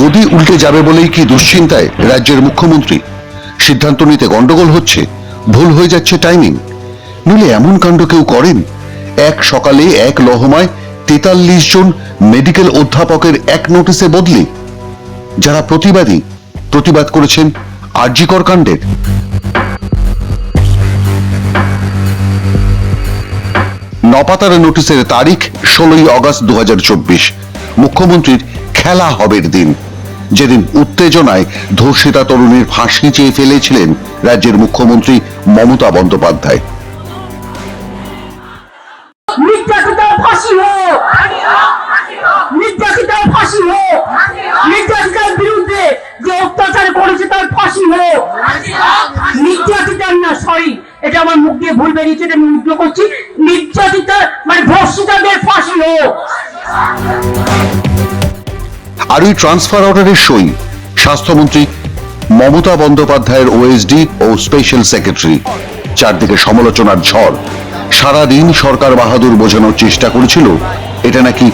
গদি উল্টে যাবে বলেই কি দুশ্চিন্তায় রাজ্যের মুখ্যমন্ত্রী? সিদ্ধান্ত নিতে গন্ডগোল হচ্ছে, ভুল হয়ে যাচ্ছে টাইমিং নইলে এমন কাণ্ড কেউ করেন? এক সকালে এক লহমায় তেতাল্লিশ জন মেডিকেল অধ্যাপকের এক নোটিশে বদলি। যারা প্রতিবাদী, প্রতিবাদ করেছেন আরজিকর কাণ্ডের। নপাতার নোটিশের তারিখ ষোলোই আগস্ট দু মুখ্যমন্ত্রীর খেলা হবের দিন। যেদিন উত্তেজনায় ধর্ষিতা তরুণীর ফাঁসি চেয়ে ফেলেছিলেন রাজ্যের মুখ্যমন্ত্রী মমতা বন্দ্যোপাধ্যায়। ফাঁসি হোক নির্যাতিতার বিরুদ্ধে যে অত্যাচার করেছে তার ফাঁসি হোক নির্যাতিতার না সরি এটা আমার মুখ দিয়ে ভুল বেরিয়েছে, এটা করছি। নির্যাতিতার মানে ফাঁসি হোক আর ওই ট্রান্সফার অর্ডারের সই, স্বাস্থ্যমন্ত্রী মমতা বন্দ্যোপাধ্যায়ের ওএসডি ও স্পেশাল সেক্রেটারি চারদিকে সমালোচনার ঝড়। সারাদিন সরকার বাহাদুর বোঝানোর চেষ্টা করেছিল, এটা নাকি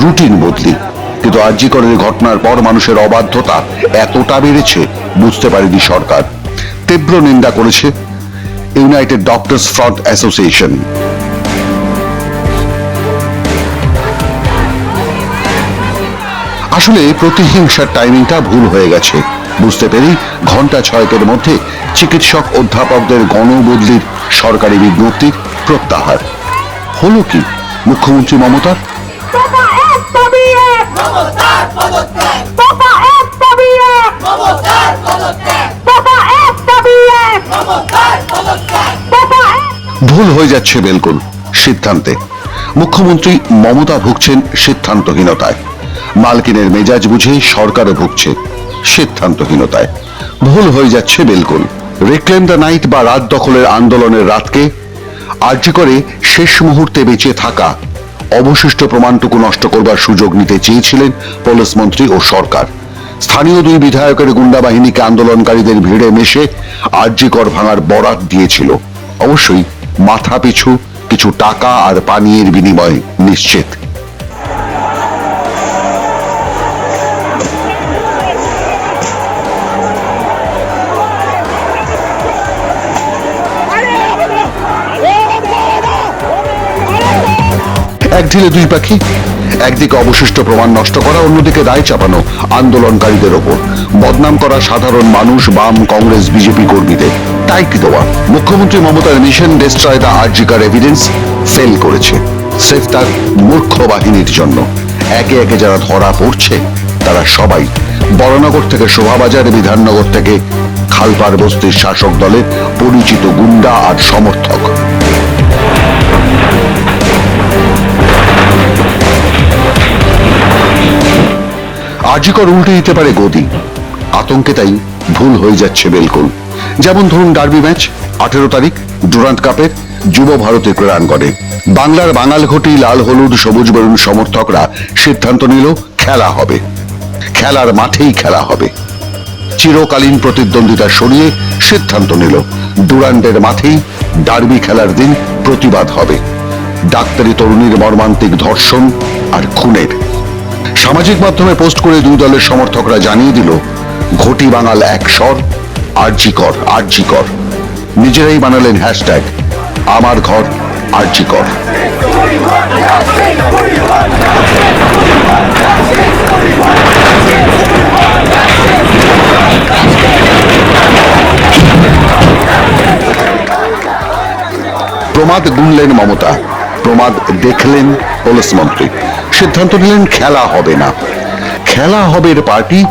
রুটিন বদলি। কিন্তু আর্যিকরের ঘটনার পর মানুষের অবাধ্যতা এতটা বেড়েছে, বুঝতে পারেনি সরকার। তীব্র নিন্দা করেছে ইউনাইটেড ডক্টরস ফ্রন্ট অ্যাসোসিয়েশন। আসলে প্রতিহিংসার টাইমিংটা ভুল হয়ে গেছে। বুঝতে পেরেই ঘণ্টা ছয়েকের মধ্যে চিকিৎসক অধ্যাপকদের গণবদলির সরকারি বিজ্ঞপ্তির প্রত্যাহার। হলো কি? মুখ্যমন্ত্রী মমতার? এক দাবি এক এক দাবি এক ভুল হয়ে যাচ্ছে বেলকুল সিদ্ধান্তে। মুখ্যমন্ত্রী মমতা ভুগছেন সিদ্ধান্তহীনতায়। মালকিনের মেজাজ বুঝে সরকারও ভুগছে সিদ্ধান্তহীনতায়। ভুল হয়ে যাচ্ছে বেলকুল রিক্লেম দ্য নাইট বা রাত দখলের আন্দোলনের রাতকে। আর্জি করে শেষ মুহূর্তে বেঁচে থাকা অবশিষ্ট প্রমাণটুকু নষ্ট করবার সুযোগ নিতে চেয়েছিলেন পুলিশ মন্ত্রী ও সরকার। স্থানীয় দুই বিধায়কের গুন্ডা বাহিনীকে আন্দোলনকারীদের ভিড়ে মেশে আর্যিকর ভাঙার বরাত দিয়েছিল। অবশ্যই মাথা পিছু কিছু টাকা আর পানীয়ের বিনিময় নিশ্চিত। এক ঢিলে দুই পাখি, একদিকে অবশিষ্ট প্রমাণ নষ্ট করা, অন্যদিকে দায় চাপানো আন্দোলনকারীদের ওপর। বদনাম করা সাধারণ মানুষ, বাম কংগ্রেস, বিজেপি কর্মীদের। টাইক দেওয়া মুখ্যমন্ত্রী মমতার mission destroy the R G Kar evidence fail করেছে। স্রেফ তার মূর্খ বাহিনীর জন্য। একে একে যারা ধরা পড়ছে, তারা সবাই বড়নগর থেকে শোভাবাজার, বিধাননগর থেকে খালপার বস্তির শাসক দলের পরিচিত গুন্ডা আর সমর্থক। আজিকর উল্টে দিতে পারে গদি। আতঙ্কে তাই ভুল হয়ে যাচ্ছে বেলকুল। যেমন ধরুন ডার্বি ম্যাচ, আঠেরো তারিখ, ডুরান্ট কাপের যুব ভারতের ক্রীড়াঙ্গনে। বাংলার বাঙাল ঘটি লাল, হলুদ, সবুজ বেরুন সমর্থকরা সিদ্ধান্ত নিল, খেলা হবে। খেলার মাঠেই খেলা হবে। চিরকালীন প্রতিদ্বন্দ্বিতা সরিয়ে সিদ্ধান্ত নিল ডুরান্ডের মাঠেই ডার্বি খেলার দিন প্রতিবাদ হবে। ডাক্তারি তরুণীর মর্মান্তিক ধর্ষণ আর খুনের। সামাজিক মাধ্যমে পোস্ট করে দুই দলের সমর্থকরা জানিয়ে দিল, ঘটি বাঙাল এক স্বর আরজি কর আরজি কর নিজেরাই বানালেন হ্যাশট্যাগ, আমার ঘর আরজি কর প্রমাদ গুনলেন মমতা, প্রমাদ দেখলেন পুলিশ মন্ত্রী। সিদ্ধান্ত নিলেন, খেলা হবে না। খেলা হবের পার্টি।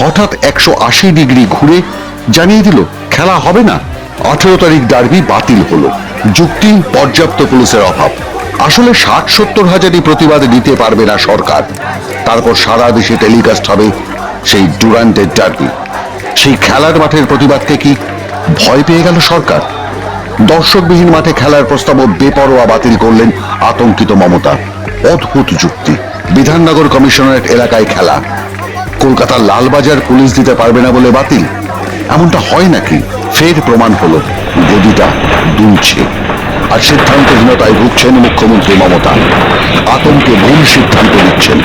হঠাৎ একশো আশি ডিগ্রি ঘুরে জানিয়ে দিল, খেলা হবে না। আঠেরো তারিখ ডার্বি বাতিল হলো। যুক্তি, পর্যাপ্ত পুলিশের অভাব। আসলে ষাট সত্তর হাজারই প্রতিবাদ দিতে পারবে না সরকার। তারপর সারা দেশে টেলিকাস্ট হবে সেই ডুরান্টের ডার্বি সেই খেলার মাঠের প্রতিবাদকে কি ভয় পেয়ে গেল সরকার। দর্শকবিহীন মাঠে খেলার প্রস্তাবও বেপরোয়া বাতিল করলেন আতঙ্কিত মমতা। অদ্ভুত যুক্তি। বিধাননগর কমিশনারেট এলাকায় খেলা। কলকাতার লালবাজার পুলিশ দিতে পারবে না বলে বাতিল। এমনটা হয় নাকি? ফের প্রমাণ হলো, গদিটা দুলছে। আর সিদ্ধান্তহীনতায় ভুগছেন মুখ্যমন্ত্রী মমতা। আতঙ্কে ভুল সিদ্ধান্ত নিচ্ছেন।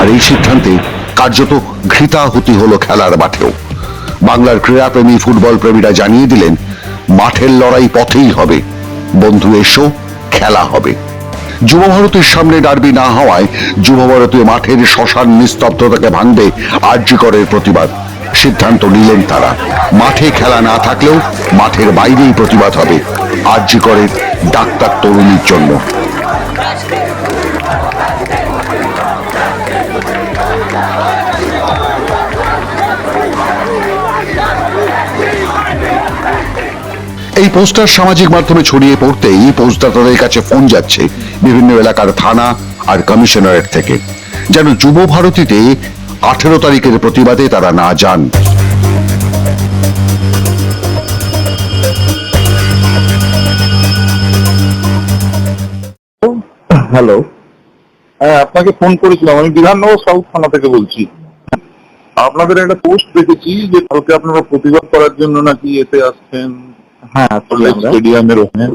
আর এই সিদ্ধান্তে কার্যত ঘৃতাহুতি হলো খেলার মাঠেও। বাংলার ক্রীড়াপ্রেমী ফুটবল প্রেমীরা জানিয়ে দিলেন, মাঠের লড়াই পথেই হবে। বন্ধু, এসো, খেলা হবে। যুব ভারতের সামনে ডার্বি না হওয়ায় যুব ভারতীয় মাঠের শ্মশান নিস্তব্ধতাকে ভাঙবে আর্যিকরের প্রতিবাদ। সিদ্ধান্ত নিলেন তারা। মাঠে খেলা না থাকলেও মাঠের বাইরেই প্রতিবাদ হবে। আর্যিকরের ডাক্তার তরুণীর জন্য। এই পোস্টার সামাজিক মাধ্যমে ছড়িয়ে পড়তেই পোস্টদাতাদের কাছে ফোন যাচ্ছে বিভিন্ন এলাকার থানা আর কমিশনারেট থেকে। যেন যুব ভারতীতে আঠেরো তারিখের প্রতিবাদে তারা না যান। হ্যালো। হ্যাঁ আপনাকে ফোন করেছিলাম। আমি বিধাননগর সাউথ থানা থেকে বলছি। আপনাদের একটা পোস্ট দেখেছি যে কালকে আপনারা প্রতিবাদ করার জন্য নাকি এতে আসছেন? হ্যাঁ আমরা। স্টেডিয়ামের ওখানে।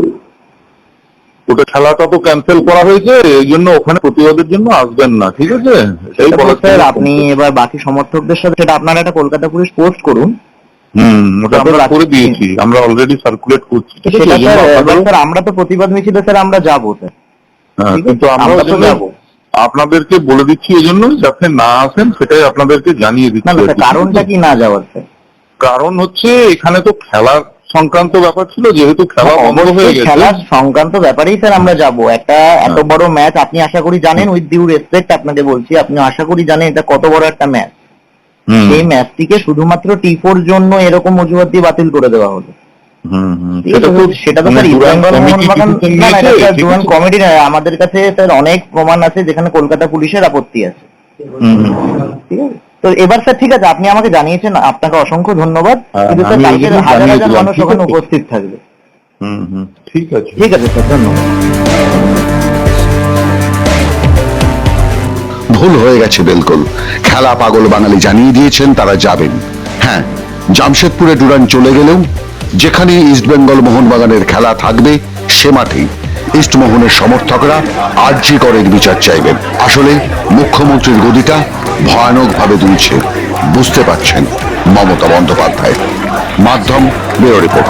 ওটা খেলাটা তো ক্যান্সেল করা হয়েছে এই জন্য ওখানে প্রতিবাদের জন্য আসবেন না ঠিক আছে? সেটা বলার স্যার আপনি এবার বাকি সমর্থকদের সাথে সেটা আপনারা একটা কলকাতা পুলিশ পোস্ট করুন। হুম ওটা আমরা করে দিয়েছি আমরা অলরেডি সার্কুলেট করছি সেটা স্যার আমরা তো প্রতিবাদ মিছিলে স্যার আমরা যাব স্যার। হ্যাঁ, কিন্তু আমরা আমরা তো যাব। আপনাদেরকে বলে দিচ্ছি এই জন্য যাতে না আসেন সেটাই আপনাদেরকে জানিয়ে দিচ্ছি। কারণটা কি না যাওয়ার কারণ হচ্ছে এখানে তো খেলা সংক্রান্ত ব্যাপার ছিল যেহেতু খেলা বন্ধ হয়ে গেছে। খেলার সংক্রান্ত ব্যাপারেই স্যার আমরা যাব। একটা এত বড় ম্যাচ আপনি আশা করি জানেন উইথ ডিউ রেসপেক্ট আপনাকে বলছি আপনি আশা করি জানেন এটা কত বড় একটা ম্যাচ সেই ম্যাচটিকে শুধুমাত্র টি ফোর জন্য এরকম অজুহাত দিয়ে বাতিল করে দেওয়া হলো। সেটা তো মানে sir east committee Mohun Bagan decision না না নিয়েছে, এটা স্যার ঠিক দুরান আছে? কমিটি নয় আমাদের কাছে স্যার অনেক প্রমাণ আছে যেখানে কলকাতা পুলিশের আপত্তি আছে। ঠিক আছে? তো এবার স্যার ঠিক আছে আপনি আমাকে জানিয়েছেন আপনাকে অসংখ্য ধন্যবাদ। কিন্তু স্যার কালকে হাজার হাজার মানুষ ওখানে উপস্থিত থাকবে। হুম, হুম। ঠিক আছে। ঠিক আছে স্যার ধন্যবাদ। ভুল হয়ে গেছে বিলকুল। খেলা পাগল বাঙালি জানিয়ে দিয়েছেন তারা যাবেন। হ্যাঁ জামশেদপুরে ডুরান চলে গেলেও যেখানে ইস্টবেঙ্গল মোহনবাগানের খেলা থাকবে সে মাঠেই। ইস্টমোহনের সমর্থকরা আর্জি করের বিচার চাইবেন আসলে মুখ্যমন্ত্রীর গদিটা ভয়ানকভাবে দুলছে। বুঝতে পারছেন মমতা বন্দ্যোপাধ্যায়। মাধ্যম ব্যুরো রিপোর্ট।